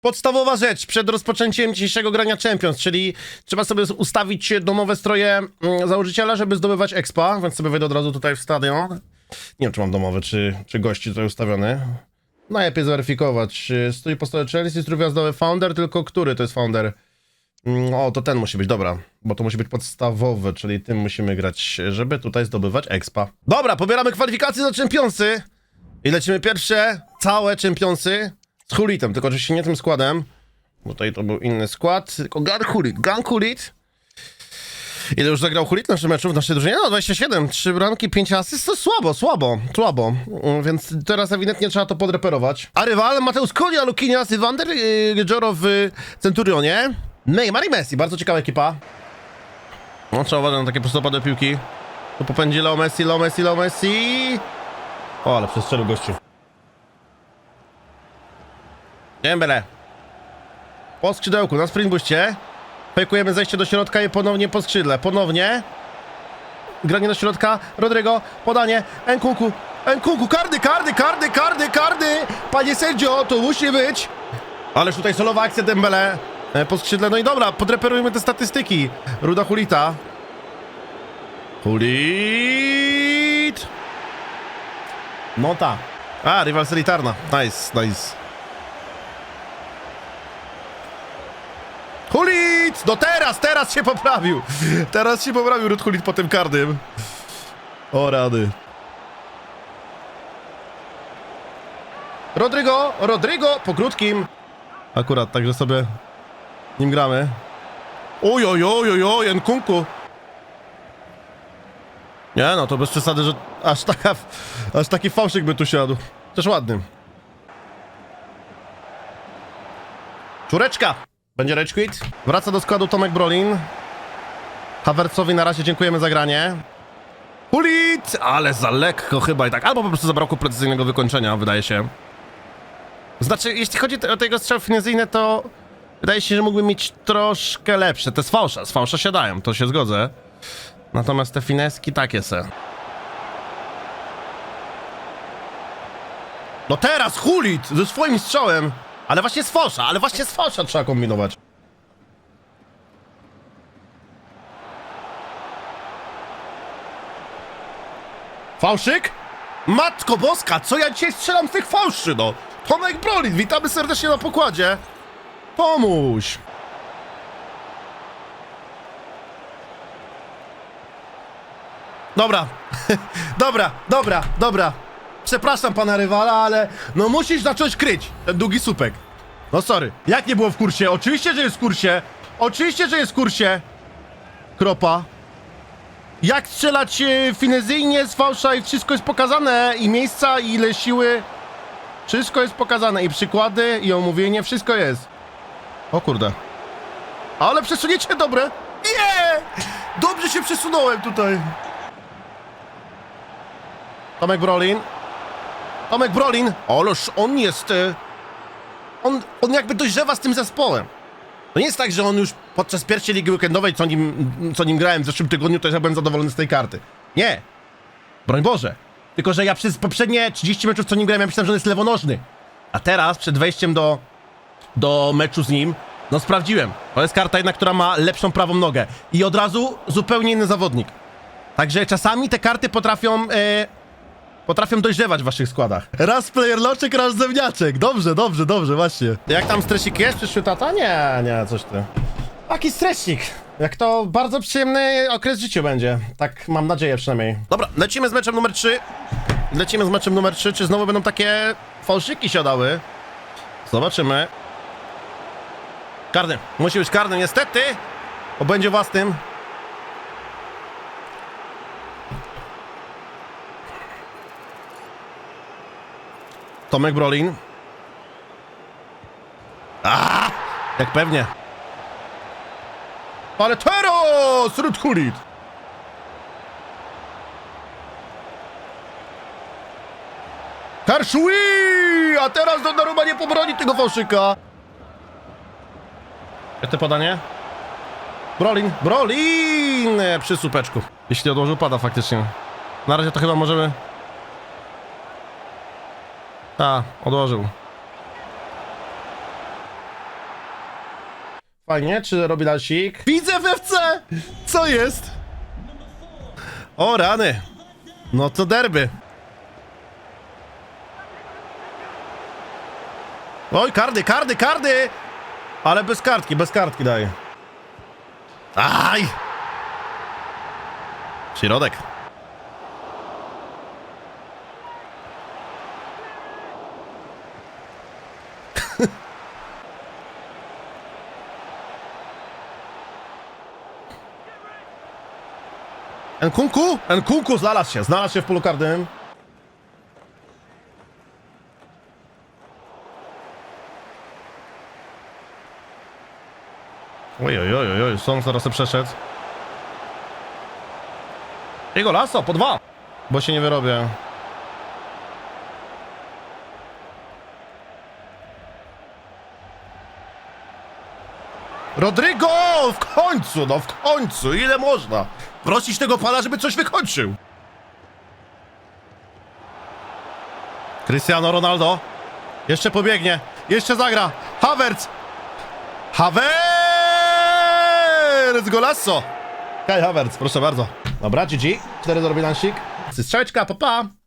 Podstawowa rzecz przed rozpoczęciem dzisiejszego grania Champions, czyli trzeba sobie ustawić domowe stroje mm, założyciela, żeby zdobywać expa, więc sobie wejdę od razu tutaj w stadion. Nie wiem, czy mam domowy, czy, czy gości tutaj ustawiony. Najlepiej zweryfikować. Stoi po stole Chelsea, strój wjazdowy Founder, tylko który to jest Founder? Mm, O, to ten musi być, dobra. Bo to musi być podstawowy, czyli tym musimy grać, żeby tutaj zdobywać expa. Dobra, pobieramy kwalifikacje do Championsy. I lecimy pierwsze całe Championsy z Hulitem, tylko oczywiście nie tym składem, bo tutaj to był inny skład, tylko Gan Hulit, Gan Hulit. Ile już zagrał Hulit w naszym meczu, w naszej drużynie? No 27, 3 bramki, 5 asyst, to słabo, słabo, słabo. Mm, Więc teraz ewidentnie trzeba to podreperować. A rywal Mateusz Kolia, Lukinias, Iwander, yy, Joro w Centurionie. Neymar i Messi, bardzo ciekawa ekipa. No trzeba uważać na takie prostopadłe piłki. Tu popędzi Leo Messi, Leo Messi, Leo Messi. O, ale przestrzelił gościu. Dembele. Po skrzydełku, na sprintbuście. Fejkujemy zejście do środka i ponownie po skrzydle. Ponownie. Granie do środka. Rodrygo. Podanie. Enkunku. Enkunku. Kardy, kardy, kardy, kardy, kardy. Panie sędzio, to musi być. Ależ tutaj solowa akcja Dembele. E, Po skrzydle. No i dobra, podreperujmy te statystyki. Ruda Hulita. Hulit. Nota. A, rywal Selitarna. Nice, nice. Hulit! No teraz, teraz się poprawił. Teraz się poprawił Rud Hulit po tym karnym. O rady. Rodrygo, Rodrygo po krótkim. Akurat, także sobie nim gramy. Oj, oj, oj, oj, oj, Nkunku. Nie no, to bez przesady, że aż, taka, aż taki fałszyk by tu siadł. Też ładny. Czureczka. Będzie rage quit. Wraca do składu Tomek Brolin. Havertzowi na razie dziękujemy za granie. Hulit! Ale za lekko chyba i tak. Albo po prostu zabrakło precyzyjnego wykończenia, wydaje się. Znaczy, jeśli chodzi o tego strzał finezyjny, to wydaje się, że mógłby mieć troszkę lepsze. Te z fałsza, z fałsza siadają, to się zgodzę. Natomiast te fineski takie se. No teraz Hulit ze swoim strzałem. Ale właśnie z fałsza, ale właśnie z fałsza trzeba kombinować. Fałszyk? Matko Boska, co ja dzisiaj strzelam z tych fałszy, no? Tomek Brolin, witamy serdecznie na pokładzie. Pomóż. Dobra, dobra, dobra, dobra. Przepraszam pana rywala, ale no musisz zacząć kryć ten długi słupek. No sorry. Jak nie było w kursie? Oczywiście, że jest w kursie. Oczywiście, że jest w kursie. Kropa. Jak strzelać e, finezyjnie z fałsza i wszystko jest pokazane. I miejsca, i ile siły. Wszystko jest pokazane. I przykłady, i omówienie. Wszystko jest. O kurde. Ale przesunięcie dobre. Nie! Dobrze się przesunąłem tutaj. Tomek Brolin. Tomek Brolin. Ależ on jest... e, On, on jakby dojrzewa z tym zespołem. To nie jest tak, że on już podczas pierwszej ligi weekendowej, co nim, co nim grałem w zeszłym tygodniu, to ja byłem zadowolony z tej karty. Nie. Broń Boże. Tylko, że ja przez poprzednie 30 meczów, co nim grałem, ja myślałem, że on jest lewonożny. A teraz, przed wejściem do, do meczu z nim, no sprawdziłem. To jest karta jedna, która ma lepszą prawą nogę. I od razu zupełnie inny zawodnik. Także czasami te karty potrafią... E, Potrafią dojrzewać w waszych składach. Raz player loczek, raz zemniaczek. Dobrze, dobrze, dobrze, właśnie. Jak tam stresik jest? Przyszły tata? Nie, nie, coś ty. Taki stresik. Jak to bardzo przyjemny okres w życiu będzie. Tak mam nadzieję przynajmniej. Dobra, lecimy z meczem numer 3. Lecimy z meczem numer 3. Czy znowu będą takie fałszyki siadały? Zobaczymy. Karny. Musi być karny, niestety. Bo będzie własnym. Tomek Brolin. A, Jak pewnie. Ale teraz! Rud Hulit! Karszui! A teraz Donnarumma nie pobroni tego fałszyka. Te podanie? Brolin, Brolin! Przy supeczku. Jeśli odłożył, pada faktycznie. Na razie to chyba możemy... A, odłożył. Fajnie, czy robi dalsik? Widzę w FC! Co jest? O rany. No to derby. Oj, kardy, kardy, kardy! Ale bez kartki, bez kartki daje. Aj! Środek. Nkunku? Nkunku znalazł się, znalazł się w polu karnym. Oj, oj, oj, oj, Song zaraz sobie przeszedł. Jego laso, po dwa! Bo się nie wyrobię. Rodrygo! W końcu, no w końcu! Ile można? Prosić tego pana, żeby coś wykończył. Cristiano Ronaldo. Jeszcze pobiegnie. Jeszcze zagra. Havertz! Havertz! Golasso! Kai Havertz, proszę bardzo. Dobra, GG. 4 do bilansik. Strzałeczka, pa pa!